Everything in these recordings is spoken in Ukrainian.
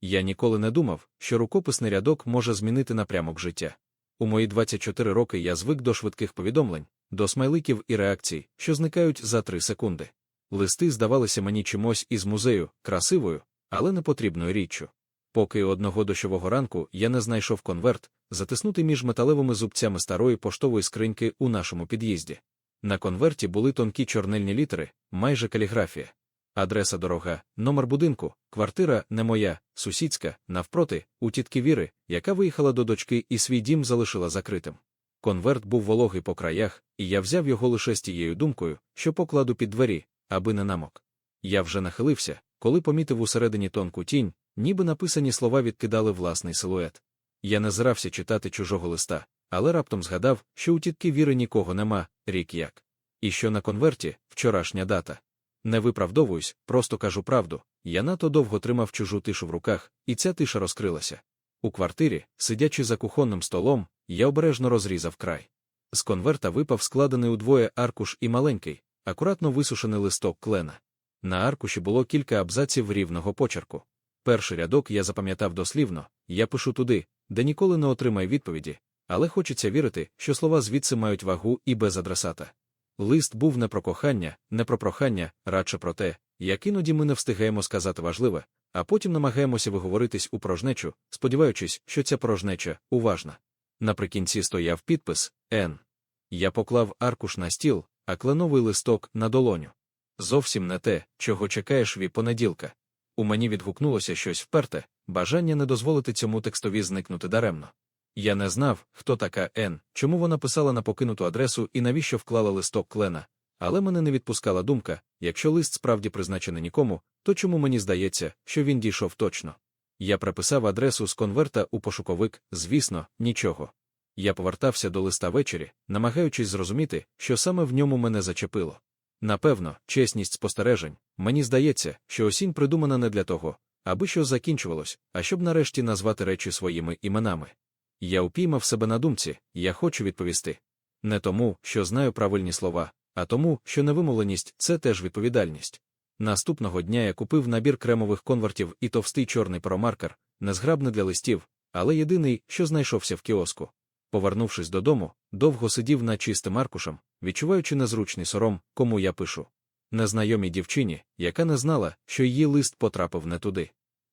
Я ніколи не думав, що рукописний рядок може змінити напрямок життя. У мої 24 роки я звик до швидких повідомлень, до смайликів і реакцій, що зникають за 3 секунди. Листи здавалися мені чимось із музею, красивою, але непотрібною річчю. Поки одного дощового ранку я не знайшов конверт, затиснутий між металевими зубцями старої поштової скриньки у нашому під'їзді. На конверті були тонкі чорнильні літери, майже каліграфія. Адреса дорога, номер будинку, квартира не моя, сусідська, навпроти, у тітки Віри, яка виїхала до дочки і свій дім залишила закритим. Конверт був вологий по краях, і я взяв його лише з тією думкою, що покладу під двері, аби не намок. Я вже нахилився, коли помітив усередині тонку тінь, ніби написані слова відкидали власний силует. Я не зрався читати чужого листа, але раптом згадав, що у тітки Віри нікого нема, рік як. І що на конверті вчорашня дата. Не виправдовуюсь, просто кажу правду. Я надто довго тримав чужу тишу в руках, і ця тиша розкрилася. У квартирі, сидячи за кухонним столом, я обережно розрізав край. З конверта випав складений удвоє аркуш і маленький, акуратно висушений листок клена. На аркуші було кілька абзаців рівного почерку. Перший рядок я запам'ятав дослівно, я пишу туди, де ніколи не отримаю відповіді, але хочеться вірити, що слова звідси мають вагу і без адресата. Лист був не про кохання, не про прохання, радше про те, як іноді ми не встигаємо сказати важливе, а потім намагаємося виговоритись у порожнечу, сподіваючись, що ця порожнеча уважна. Наприкінці стояв підпис Н. Я поклав аркуш на стіл, а кленовий листок на долоню. Зовсім не те, чого чекаєш від понеділка. У мені відгукнулося щось вперте, бажання не дозволити цьому текстові зникнути даремно. Я не знав, хто така Н, чому вона писала на покинуту адресу і навіщо вклала листок клена, але мене не відпускала думка якщо лист справді призначений нікому, то чому мені здається, що він дійшов точно? Я приписав адресу з конверта у пошуковик, звісно, нічого. Я повертався до листа ввечері, намагаючись зрозуміти, що саме в ньому мене зачепило. Напевно, чесність спостережень, мені здається, що осінь придумана не для того, аби щось закінчувалось, а щоб нарешті назвати речі своїми іменами. Я упіймав себе на думці, я хочу відповісти. Не тому, що знаю правильні слова, а тому, що невимовленість це теж відповідальність. Наступного дня я купив набір кремових конвертів і товстий чорний промаркер, незграбний для листів, але єдиний, що знайшовся в кіоску. Повернувшись додому, довго сидів над чистим аркушем, відчуваючи незручний сором, кому я пишу. Незнайомій дівчині, яка не знала, що її лист потрапив не туди.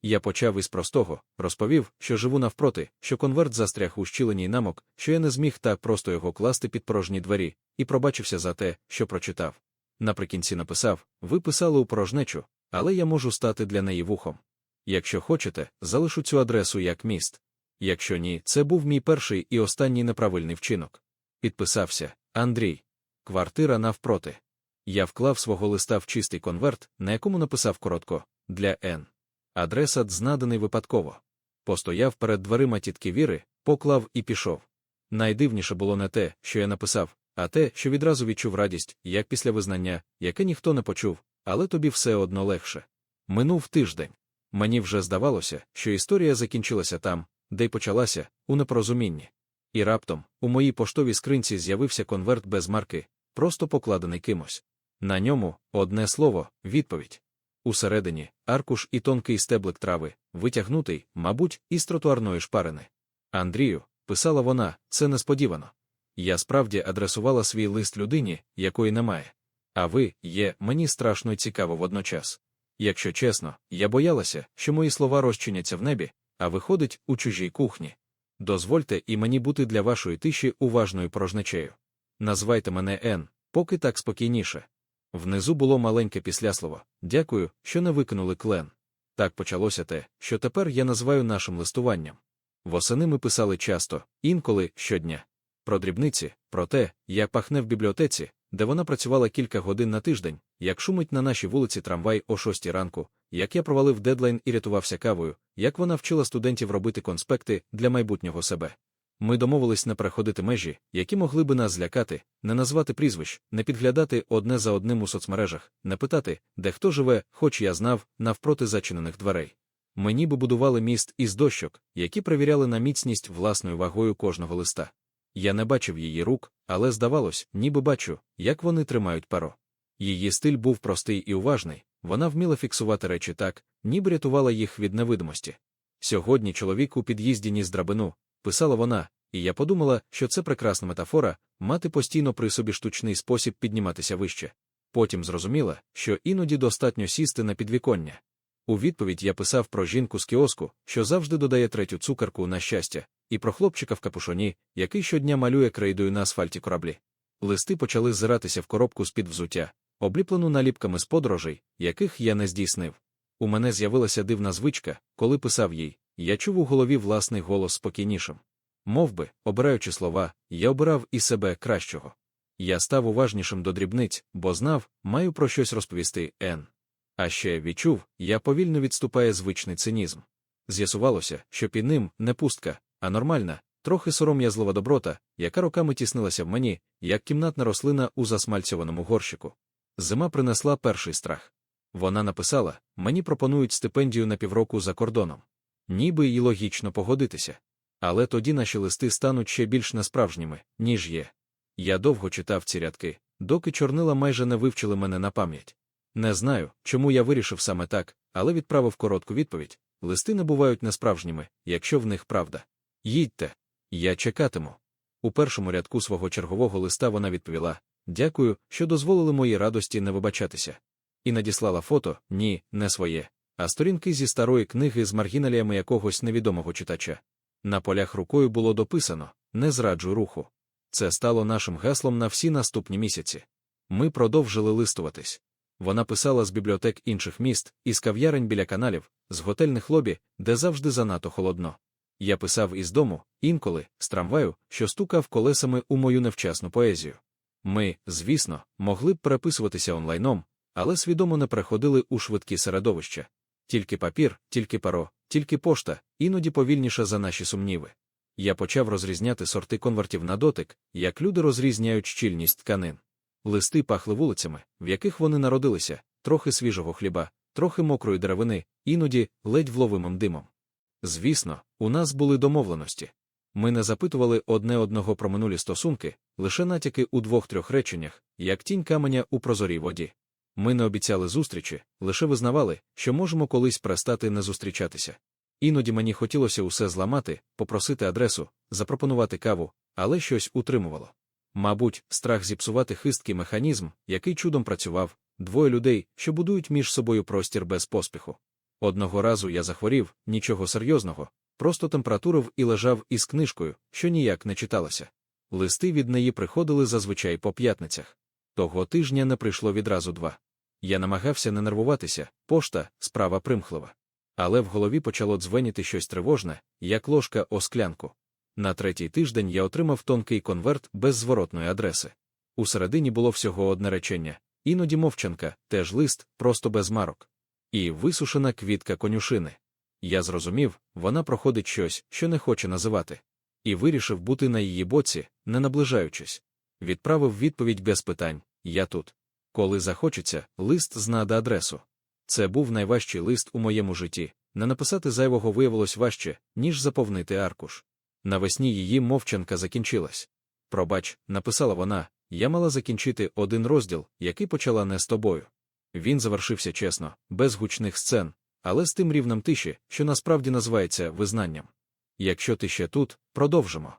Я почав із простого, розповів, що живу навпроти, що конверт застряг у щіленій намок, що я не зміг так просто його класти під порожні двері, і пробачився за те, що прочитав. Наприкінці написав ви писали у порожнечу, але я можу стати для неї вухом. Якщо хочете, залишу цю адресу як міст. Якщо ні, це був мій перший і останній неправильний вчинок. Підписався Андрій. Квартира навпроти. Я вклав свого листа в чистий конверт, на якому написав коротко для Н. Адреса знаданий випадково. Постояв перед дверима тітки Віри, поклав і пішов. Найдивніше було не те, що я написав, а те, що відразу відчув радість, як після визнання, яке ніхто не почув, але тобі все одно легше. Минув тиждень. Мені вже здавалося, що історія закінчилася там, де й почалася, у непорозумінні. І раптом, у моїй поштовій скринці з'явився конверт без марки, просто покладений кимось. На ньому одне слово, відповідь. Усередині аркуш і тонкий стеблик трави, витягнутий, мабуть, із тротуарної шпарини. Андрію, писала вона, це несподівано. Я справді адресувала свій лист людині, якої немає. А ви є, мені страшно й цікаво водночас. Якщо чесно, я боялася, що мої слова розчиняться в небі, а виходить у чужій кухні. Дозвольте і мені бути для вашої тиші уважною порожнечею. Назвайте мене Н, поки так спокійніше. Внизу було маленьке післяслово дякую, що не викинули клен. Так почалося те, що тепер я називаю нашим листуванням. Восени ми писали часто, інколи щодня. Про дрібниці, про те, як пахне в бібліотеці, де вона працювала кілька годин на тиждень, як шумить на нашій вулиці трамвай о шостій ранку, як я провалив дедлайн і рятувався кавою, як вона вчила студентів робити конспекти для майбутнього себе. Ми домовились не переходити межі, які могли би нас злякати, не назвати прізвищ, не підглядати одне за одним у соцмережах, не питати, де хто живе, хоч я знав, навпроти зачинених дверей. Ми ніби будували міст із дощок, які перевіряли на міцність власною вагою кожного листа. Я не бачив її рук, але здавалось, ніби бачу, як вони тримають паро. Її стиль був простий і уважний, вона вміла фіксувати речі так, ніби рятувала їх від невидимості. Сьогодні чоловік у під'їзді ніс драбину, писала вона, і я подумала, що це прекрасна метафора мати постійно при собі штучний спосіб підніматися вище. Потім зрозуміла, що іноді достатньо сісти на підвіконня. У відповідь я писав про жінку з кіоску, що завжди додає третю цукерку на щастя, і про хлопчика в капушоні, який щодня малює крейдою на асфальті кораблі. Листи почали зиратися в коробку з-під взуття, обліплену наліпками з подорожей, яких я не здійснив. У мене з'явилася дивна звичка, коли писав їй, я чув у голові власний голос спокійнішим. Мов би, обираючи слова, я обирав і себе кращого. Я став уважнішим до дрібниць, бо знав, маю про щось розповісти Н. А ще відчув, я повільно відступає звичний цинізм. З'ясувалося, що під ним не пустка, а нормальна, трохи сором'язлива доброта, яка роками тіснилася в мені, як кімнатна рослина у засмальцьованому горщику. Зима принесла перший страх. Вона написала: мені пропонують стипендію на півроку за кордоном. Ніби й логічно погодитися. Але тоді наші листи стануть ще більш несправжніми, ніж є. Я довго читав ці рядки, доки чорнила майже не вивчили мене на пам'ять. Не знаю, чому я вирішив саме так, але відправив коротку відповідь листи не бувають несправжніми, якщо в них правда. Їдьте. Я чекатиму. У першому рядку свого чергового листа вона відповіла Дякую, що дозволили моїй радості не вибачатися. І надіслала фото ні, не своє, а сторінки зі старої книги з маргіналіями якогось невідомого читача. На полях рукою було дописано Не зраджуй руху. Це стало нашим гаслом на всі наступні місяці. Ми продовжили листуватись. Вона писала з бібліотек інших міст, із кав'ярень біля каналів, з готельних лобі, де завжди занадто холодно. Я писав із дому, інколи, з трамваю, що стукав колесами у мою невчасну поезію. Ми, звісно, могли б переписуватися онлайном, але свідомо не переходили у швидкі середовища. Тільки папір, тільки паро, тільки пошта, іноді повільніше за наші сумніви. Я почав розрізняти сорти конвертів на дотик, як люди розрізняють щільність тканин. Листи пахли вулицями, в яких вони народилися, трохи свіжого хліба, трохи мокрої деревини, іноді ледь вловимим димом. Звісно, у нас були домовленості. Ми не запитували одне одного про минулі стосунки, лише натяки у двох-трьох реченнях, як тінь каменя у прозорій воді. Ми не обіцяли зустрічі, лише визнавали, що можемо колись перестати не зустрічатися. Іноді мені хотілося усе зламати, попросити адресу, запропонувати каву, але щось утримувало. Мабуть, страх зіпсувати хисткий механізм, який чудом працював, двоє людей, що будують між собою простір без поспіху. Одного разу я захворів, нічого серйозного, просто температурив і лежав із книжкою, що ніяк не читалася. Листи від неї приходили зазвичай по п'ятницях. Того тижня не прийшло відразу два. Я намагався не нервуватися, пошта, справа примхлива. Але в голові почало дзвеніти щось тривожне, як ложка о склянку. На третій тиждень я отримав тонкий конверт без зворотної адреси. У середині було всього одне речення, іноді мовчанка, теж лист, просто без марок. І висушена квітка конюшини. Я зрозумів, вона проходить щось, що не хоче називати. І вирішив бути на її боці, не наближаючись. Відправив відповідь без питань я тут. Коли захочеться, лист знайде адресу. Це був найважчий лист у моєму житті. Не написати зайвого виявилось важче, ніж заповнити аркуш. Навесні її мовчанка закінчилась. Пробач, написала вона, я мала закінчити один розділ, який почала не з тобою. Він завершився чесно, без гучних сцен, але з тим рівнем тиші, що насправді називається визнанням. Якщо ти ще тут, продовжимо.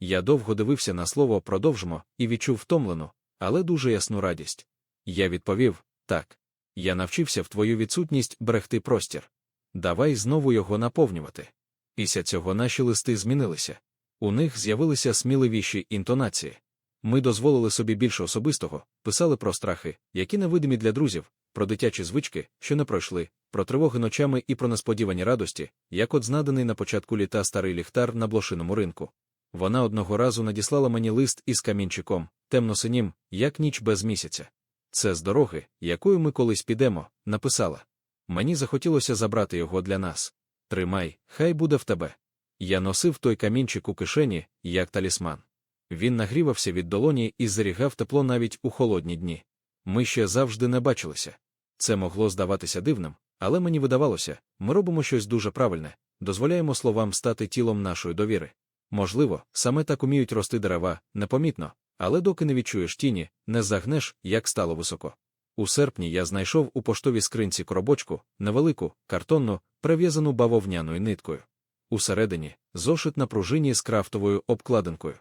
Я довго дивився на слово продовжимо і відчув втомлену, але дуже ясну радість. Я відповів так. Я навчився в твою відсутність берегти простір. Давай знову його наповнювати. Після цього наші листи змінилися. У них з'явилися сміливіші інтонації. Ми дозволили собі більше особистого, писали про страхи, які невидимі для друзів, про дитячі звички, що не пройшли, про тривоги ночами і про несподівані радості, як от знаданий на початку літа старий ліхтар на блошиному ринку. Вона одного разу надіслала мені лист із камінчиком, темно-синім, як ніч без місяця. Це з дороги, якою ми колись підемо, написала. Мені захотілося забрати його для нас. Тримай, хай буде в тебе. Я носив той камінчик у кишені, як талісман. Він нагрівався від долоні і зарігав тепло навіть у холодні дні. Ми ще завжди не бачилися. Це могло здаватися дивним, але мені видавалося, ми робимо щось дуже правильне, дозволяємо словам стати тілом нашої довіри. Можливо, саме так уміють рости дерева, непомітно, але доки не відчуєш тіні, не загнеш, як стало високо. У серпні я знайшов у поштовій скринці коробочку, невелику, картонну, прив'язану бавовняною ниткою. Усередині зошит на пружині з крафтовою обкладинкою.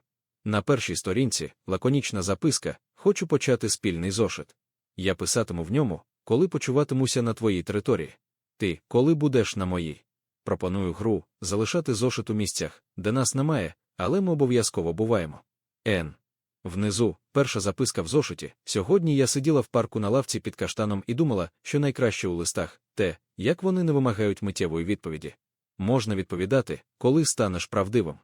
На першій сторінці лаконічна записка Хочу почати спільний зошит. Я писатиму в ньому, коли почуватимуся на твоїй території. Ти, коли будеш на моїй. Пропоную гру залишати зошит у місцях, де нас немає, але ми обов'язково буваємо. Н. Внизу, перша записка в зошиті. Сьогодні я сиділа в парку на лавці під каштаном і думала, що найкраще у листах те, як вони не вимагають миттєвої відповіді. Можна відповідати, коли станеш правдивим.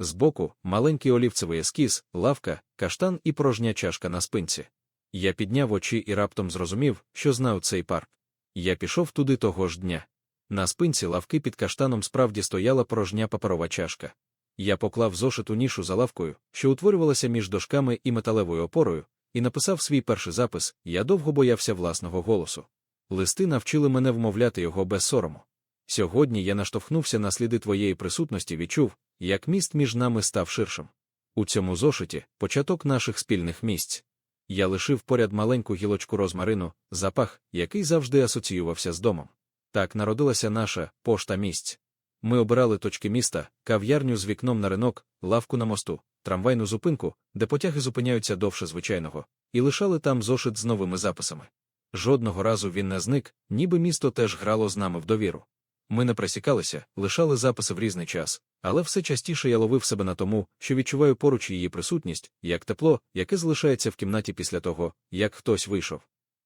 Збоку маленький олівцевий ескіз, лавка, каштан і порожня чашка на спинці. Я підняв очі і раптом зрозумів, що знаю цей парк. Я пішов туди того ж дня. На спинці лавки під каштаном справді стояла порожня паперова чашка. Я поклав зошит у нішу за лавкою, що утворювалася між дошками і металевою опорою, і написав свій перший запис я довго боявся власного голосу. Листи навчили мене вмовляти його без сорому. Сьогодні я наштовхнувся на сліди твоєї присутності відчув, як міст між нами став ширшим. У цьому зошиті початок наших спільних місць. Я лишив поряд маленьку гілочку розмарину, запах, який завжди асоціювався з домом. Так народилася наша пошта місць. Ми обирали точки міста, кав'ярню з вікном на ринок, лавку на мосту, трамвайну зупинку, де потяги зупиняються довше звичайного, і лишали там зошит з новими записами. Жодного разу він не зник, ніби місто теж грало з нами в довіру. Ми не присікалися, лишали записи в різний час, але все частіше я ловив себе на тому, що відчуваю поруч її присутність, як тепло, яке залишається в кімнаті після того, як хтось вийшов.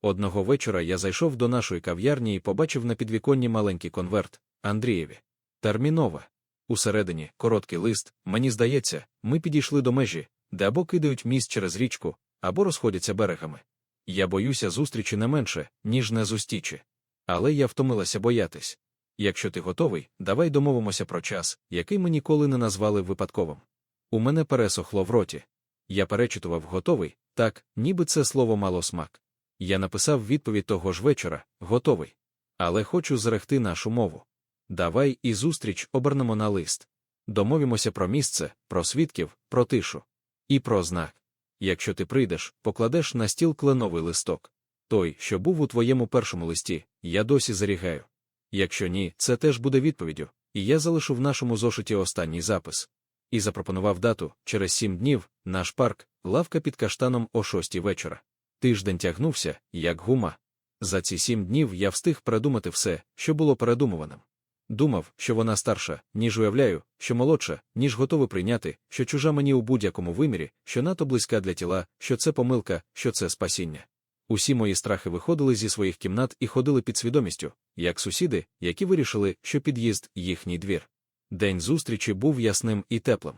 Одного вечора я зайшов до нашої кав'ярні і побачив на підвіконні маленький конверт Андрієві. Термінове. Усередині короткий лист, мені здається, ми підійшли до межі, де або кидають міст через річку, або розходяться берегами. Я боюся зустрічі не менше, ніж не зустрічі. Але я втомилася боятись. Якщо ти готовий, давай домовимося про час, який ми ніколи не назвали випадковим. У мене пересохло в роті. Я перечитував готовий, так, ніби це слово мало смак. Я написав відповідь того ж вечора готовий. Але хочу зрехти нашу мову. Давай і зустріч обернемо на лист. Домовімося про місце, про свідків, про тишу. І про знак. Якщо ти прийдеш, покладеш на стіл кленовий листок. Той, що був у твоєму першому листі, я досі зарігаю. Якщо ні, це теж буде відповіддю, і я залишу в нашому зошиті останній запис. І запропонував дату через сім днів наш парк, лавка під каштаном о шостій вечора. Тиждень тягнувся, як гума. За ці сім днів я встиг передумати все, що було передумуваним. Думав, що вона старша, ніж уявляю, що молодша, ніж готовий прийняти, що чужа мені у будь-якому вимірі, що надто близька для тіла, що це помилка, що це спасіння. Усі мої страхи виходили зі своїх кімнат і ходили під свідомістю, як сусіди, які вирішили, що під'їзд їхній двір. День зустрічі був ясним і теплим.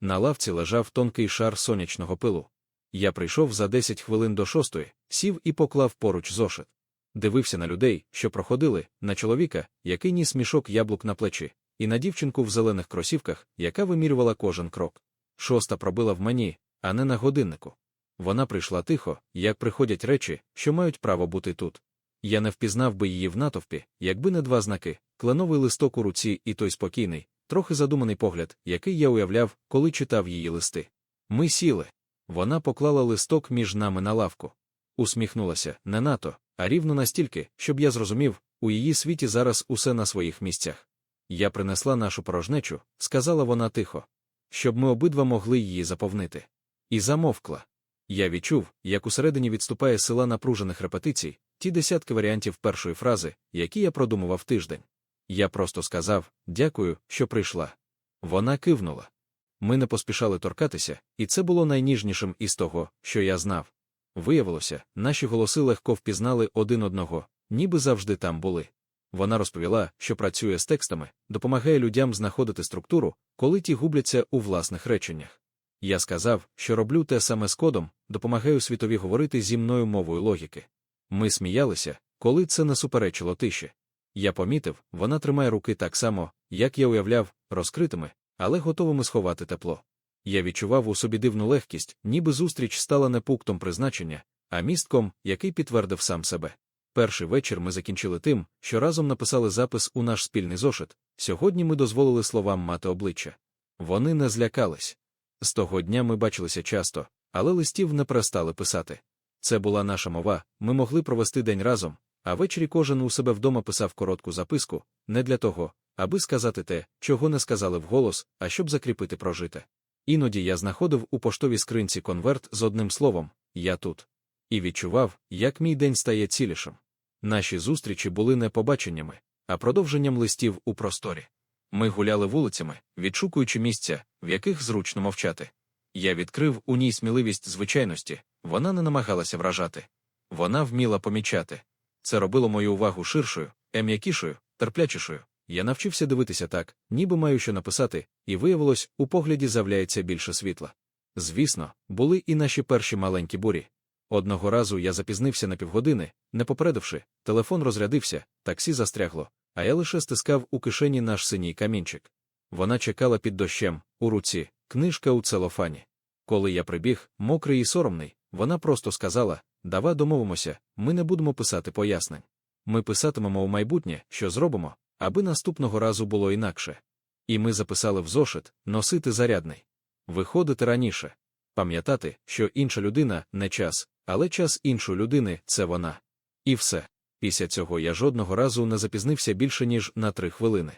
На лавці лежав тонкий шар сонячного пилу. Я прийшов за 10 хвилин до шостої, сів і поклав поруч зошит. Дивився на людей, що проходили, на чоловіка, який ніс мішок яблук на плечі, і на дівчинку в зелених кросівках, яка вимірювала кожен крок. Шоста пробила в мені, а не на годиннику. Вона прийшла тихо, як приходять речі, що мають право бути тут. Я не впізнав би її в натовпі, якби не два знаки, кленовий листок у руці і той спокійний, трохи задуманий погляд, який я уявляв, коли читав її листи. Ми сіли. Вона поклала листок між нами на лавку. Усміхнулася не нато, а рівно настільки, щоб я зрозумів, у її світі зараз усе на своїх місцях. Я принесла нашу порожнечу, сказала вона тихо, щоб ми обидва могли її заповнити. І замовкла. Я відчув, як усередині відступає сила напружених репетицій, ті десятки варіантів першої фрази, які я продумував тиждень. Я просто сказав дякую, що прийшла. Вона кивнула. Ми не поспішали торкатися, і це було найніжнішим із того, що я знав. Виявилося, наші голоси легко впізнали один одного, ніби завжди там були. Вона розповіла, що працює з текстами, допомагає людям знаходити структуру, коли ті губляться у власних реченнях. Я сказав, що роблю те саме з кодом, допомагаю світові говорити зі мною мовою логіки. Ми сміялися, коли це не суперечило тиші. Я помітив, вона тримає руки так само, як я уявляв, розкритими, але готовими сховати тепло. Я відчував у собі дивну легкість, ніби зустріч стала не пунктом призначення, а містком, який підтвердив сам себе. Перший вечір ми закінчили тим, що разом написали запис у наш спільний зошит. Сьогодні ми дозволили словам мати обличчя. Вони не злякались. З того дня ми бачилися часто, але листів не перестали писати. Це була наша мова, ми могли провести день разом, а ввечері кожен у себе вдома писав коротку записку, не для того, аби сказати те, чого не сказали вголос, а щоб закріпити прожите. Іноді я знаходив у поштовій скринці конверт з одним словом Я тут. І відчував, як мій день стає цілішим. Наші зустрічі були не побаченнями, а продовженням листів у просторі. Ми гуляли вулицями, відшукуючи місця, в яких зручно мовчати. Я відкрив у ній сміливість звичайності, вона не намагалася вражати. Вона вміла помічати. Це робило мою увагу ширшою, ем'якішою, терплячішою. Я навчився дивитися так, ніби маю що написати, і виявилось, у погляді з'являється більше світла. Звісно, були і наші перші маленькі бурі. Одного разу я запізнився на півгодини, не попередивши, телефон розрядився, таксі застрягло, а я лише стискав у кишені наш синій камінчик. Вона чекала під дощем, у руці, книжка у целофані. Коли я прибіг, мокрий і соромний, вона просто сказала: Давай домовимося, ми не будемо писати пояснень. Ми писатимемо у майбутнє, що зробимо, аби наступного разу було інакше. І ми записали в зошит носити зарядний. Виходити раніше. Пам'ятати, що інша людина не час, але час іншої людини це вона. І все. Після цього я жодного разу не запізнився більше, ніж на три хвилини.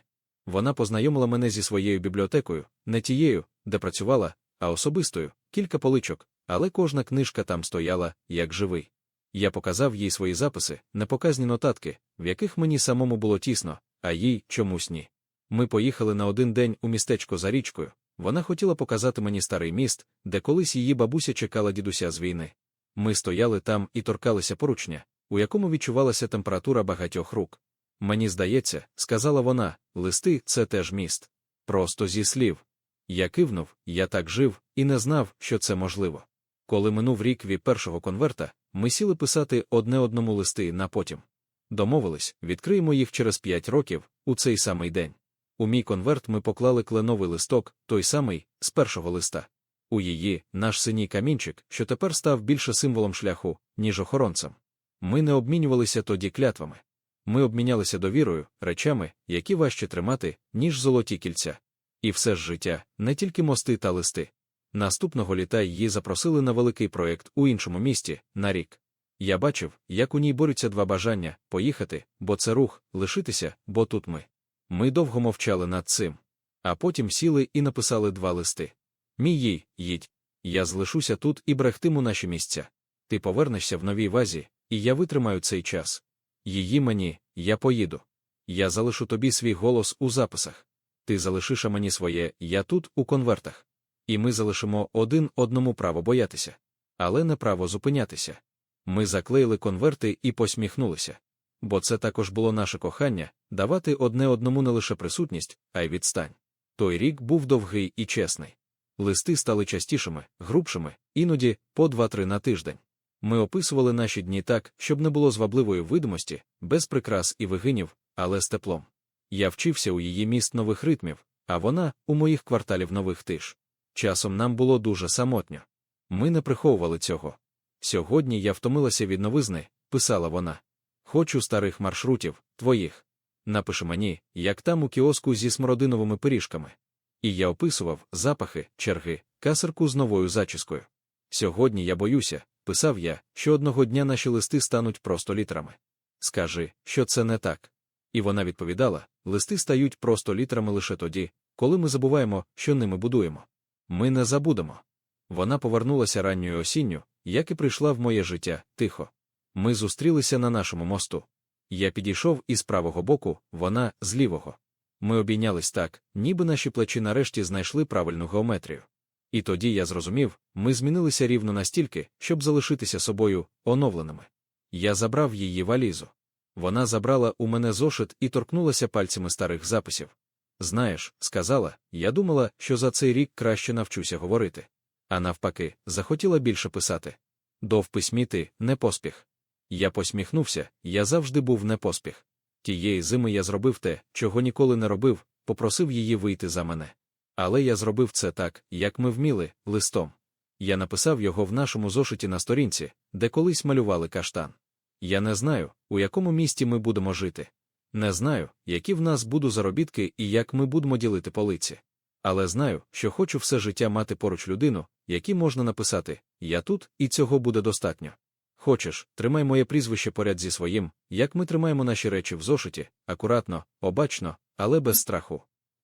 Вона познайомила мене зі своєю бібліотекою, не тією, де працювала, а особистою, кілька поличок, але кожна книжка там стояла, як живий. Я показав їй свої записи, непоказні нотатки, в яких мені самому було тісно, а їй чомусь ні. Ми поїхали на один день у містечко за річкою. Вона хотіла показати мені старий міст, де колись її бабуся чекала дідуся з війни. Ми стояли там і торкалися поручня, у якому відчувалася температура багатьох рук. Мені здається, сказала вона, листи це теж міст. Просто зі слів. Я кивнув, я так жив і не знав, що це можливо. Коли минув рік від першого конверта, ми сіли писати одне одному листи на потім. Домовились, відкриємо їх через п'ять років, у цей самий день. У мій конверт ми поклали кленовий листок, той самий, з першого листа. У її, наш синій камінчик, що тепер став більше символом шляху, ніж охоронцем. Ми не обмінювалися тоді клятвами. Ми обмінялися довірою, речами, які важче тримати, ніж золоті кільця. І все ж життя, не тільки мости та листи. Наступного літа її запросили на великий проєкт у іншому місті на рік. Я бачив, як у ній борються два бажання поїхати, бо це рух, лишитися, бо тут ми. Ми довго мовчали над цим. А потім сіли і написали два листи. Мій їй, їдь. Я залишуся тут і берегтиму наші місця. Ти повернешся в новій вазі, і я витримаю цей час. Її мені, я поїду. Я залишу тобі свій голос у записах. Ти залишиш мені своє, я тут, у конвертах. І ми залишимо один одному право боятися, але не право зупинятися. Ми заклеїли конверти і посміхнулися. Бо це також було наше кохання давати одне одному не лише присутність, а й відстань. Той рік був довгий і чесний. Листи стали частішими, грубшими, іноді по два-три на тиждень. Ми описували наші дні так, щоб не було звабливої видимості, без прикрас і вигинів, але з теплом. Я вчився у її міст нових ритмів, а вона у моїх кварталів нових тиш. Часом нам було дуже самотньо. Ми не приховували цього. Сьогодні я втомилася від новизни, писала вона. Хочу старих маршрутів, твоїх. Напиши мені, як там у кіоску зі смородиновими пиріжками. І я описував запахи, черги, касарку з новою зачіскою. Сьогодні я боюся, писав я, що одного дня наші листи стануть просто літрами. Скажи, що це не так. І вона відповідала: листи стають просто літрами лише тоді, коли ми забуваємо, що ними будуємо. Ми не забудемо. Вона повернулася ранньою осінню, як і прийшла в моє життя, тихо. Ми зустрілися на нашому мосту. Я підійшов із правого боку, вона з лівого. Ми обійнялись так, ніби наші плечі нарешті знайшли правильну геометрію. І тоді я зрозумів, ми змінилися рівно настільки, щоб залишитися собою оновленими. Я забрав її валізу. Вона забрала у мене зошит і торкнулася пальцями старих записів. Знаєш, сказала, я думала, що за цей рік краще навчуся говорити. А навпаки, захотіла більше писати. До в не поспіх. Я посміхнувся, я завжди був не поспіх. Тієї зими я зробив те, чого ніколи не робив, попросив її вийти за мене. Але я зробив це так, як ми вміли, листом. Я написав його в нашому зошиті на сторінці, де колись малювали каштан. Я не знаю, у якому місті ми будемо жити. Не знаю, які в нас будуть заробітки і як ми будемо ділити полиці. Але знаю, що хочу все життя мати поруч людину, якій можна написати Я тут, і цього буде достатньо. Хочеш, тримай моє прізвище поряд зі своїм, як ми тримаємо наші речі в зошиті, акуратно, обачно, але без страху.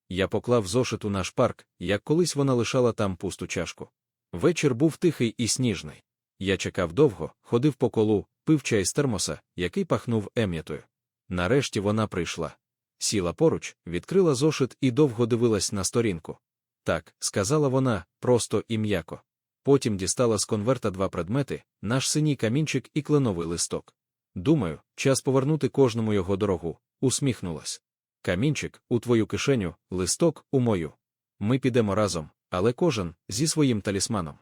Я поклав зошит у наш парк, як колись вона лишала там пусту чашку. Вечір був тихий і сніжний. Я чекав довго, ходив по колу, пив чай з термоса, який пахнув ем'ятою. Нарешті вона прийшла. Сіла поруч, відкрила зошит і довго дивилась на сторінку. Так, сказала вона, просто і м'яко. Потім дістала з конверта два предмети наш синій камінчик і кленовий листок. Думаю, час повернути кожному його дорогу, усміхнулась. Камінчик у твою кишеню, листок у мою. Ми підемо разом, але кожен зі своїм талісманом.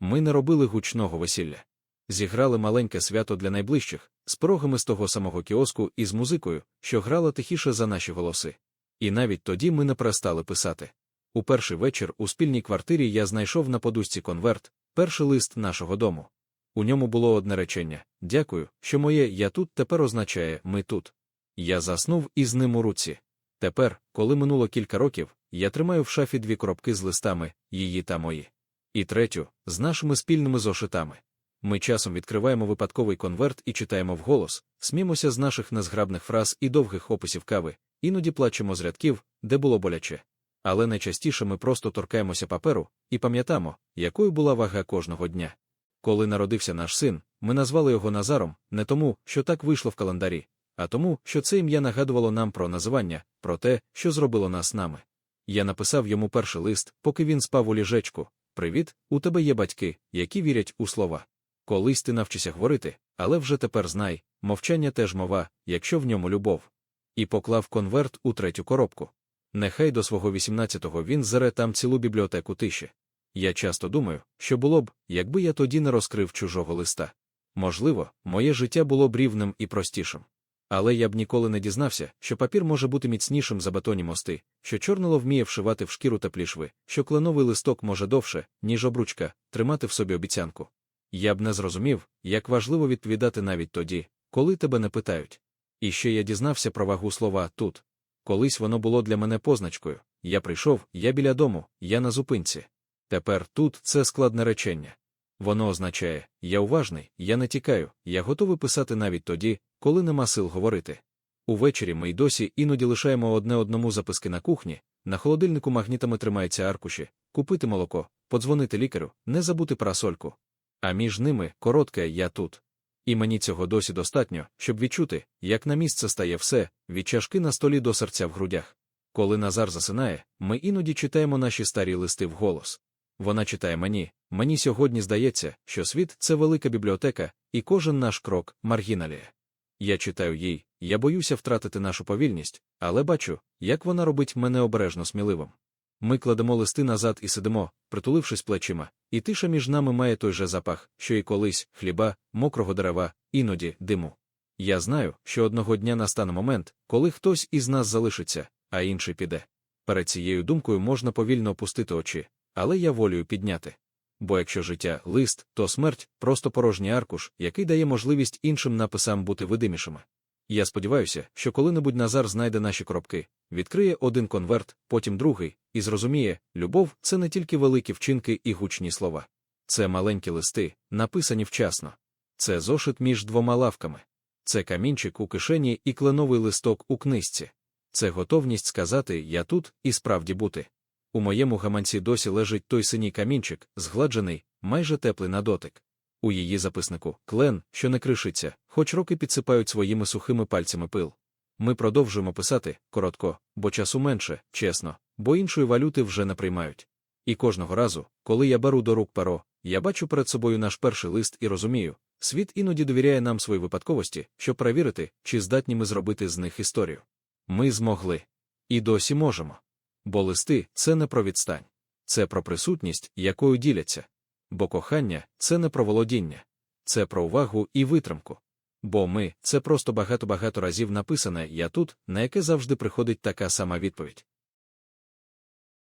Ми не робили гучного весілля. Зіграли маленьке свято для найближчих, з порогами з того самого кіоску і з музикою, що грала тихіше за наші голоси. І навіть тоді ми не перестали писати. У перший вечір у спільній квартирі я знайшов на подушці конверт, перший лист нашого дому. У ньому було одне речення Дякую, що моє я тут тепер означає ми тут. Я заснув із ним у руці. Тепер, коли минуло кілька років, я тримаю в шафі дві коробки з листами, її та мої. І третю, з нашими спільними зошитами. Ми часом відкриваємо випадковий конверт і читаємо вголос, смімося з наших незграбних фраз і довгих описів кави, іноді плачемо з рядків, де було боляче. Але найчастіше ми просто торкаємося паперу і пам'ятаємо, якою була вага кожного дня. Коли народився наш син, ми назвали його Назаром не тому, що так вийшло в календарі, а тому, що це ім'я нагадувало нам про називання, про те, що зробило нас нами. Я написав йому перший лист, поки він спав у ліжечку. Привіт, у тебе є батьки, які вірять у слова. Колись ти навчишся говорити, але вже тепер знай, мовчання теж мова, якщо в ньому любов. І поклав конверт у третю коробку. Нехай до свого 18-го він зере там цілу бібліотеку тиші. Я часто думаю, що було б, якби я тоді не розкрив чужого листа. Можливо, моє життя було б рівним і простішим. Але я б ніколи не дізнався, що папір може бути міцнішим за бетонні мости, що чорнило вміє вшивати в шкіру теплі шви, що кленовий листок може довше, ніж обручка, тримати в собі обіцянку. Я б не зрозумів, як важливо відповідати навіть тоді, коли тебе не питають. І ще я дізнався про вагу слова тут. Колись воно було для мене позначкою. Я прийшов, я біля дому, я на зупинці. Тепер тут це складне речення. Воно означає, я уважний, я не тікаю, я готовий писати навіть тоді, коли нема сил говорити. Увечері ми й досі іноді лишаємо одне одному записки на кухні, на холодильнику магнітами тримаються аркуші, купити молоко, подзвонити лікарю, не забути парасольку. А між ними коротке я тут. І мені цього досі достатньо, щоб відчути, як на місце стає все, від чашки на столі до серця в грудях. Коли Назар засинає, ми іноді читаємо наші старі листи вголос. Вона читає мені, мені сьогодні здається, що світ це велика бібліотека, і кожен наш крок маргіналія. Я читаю їй, я боюся втратити нашу повільність, але бачу, як вона робить мене обережно сміливим. Ми кладемо листи назад і сидимо, притулившись плечима, і тиша між нами має той же запах, що і колись хліба, мокрого дерева, іноді диму. Я знаю, що одного дня настане момент, коли хтось із нас залишиться, а інший піде. Перед цією думкою можна повільно опустити очі, але я волію підняти. Бо якщо життя лист, то смерть просто порожній аркуш, який дає можливість іншим написам бути видимішими. Я сподіваюся, що коли-небудь Назар знайде наші коробки, відкриє один конверт, потім другий, і зрозуміє, любов це не тільки великі вчинки і гучні слова. Це маленькі листи, написані вчасно. Це зошит між двома лавками. Це камінчик у кишені і кленовий листок у книжці. Це готовність сказати Я тут і справді бути. У моєму гаманці досі лежить той синій камінчик, згладжений, майже теплий на дотик. У її записнику клен, що не кришиться, хоч роки підсипають своїми сухими пальцями пил. Ми продовжуємо писати коротко, бо часу менше, чесно, бо іншої валюти вже не приймають. І кожного разу, коли я беру до рук перо, я бачу перед собою наш перший лист і розумію, світ іноді довіряє нам свої випадковості, щоб перевірити, чи здатні ми зробити з них історію. Ми змогли. І досі можемо. Бо листи це не про відстань, це про присутність, якою діляться. Бо кохання це не про володіння, це про увагу і витримку. Бо ми це просто багато-багато разів написане я тут, на яке завжди приходить така сама відповідь.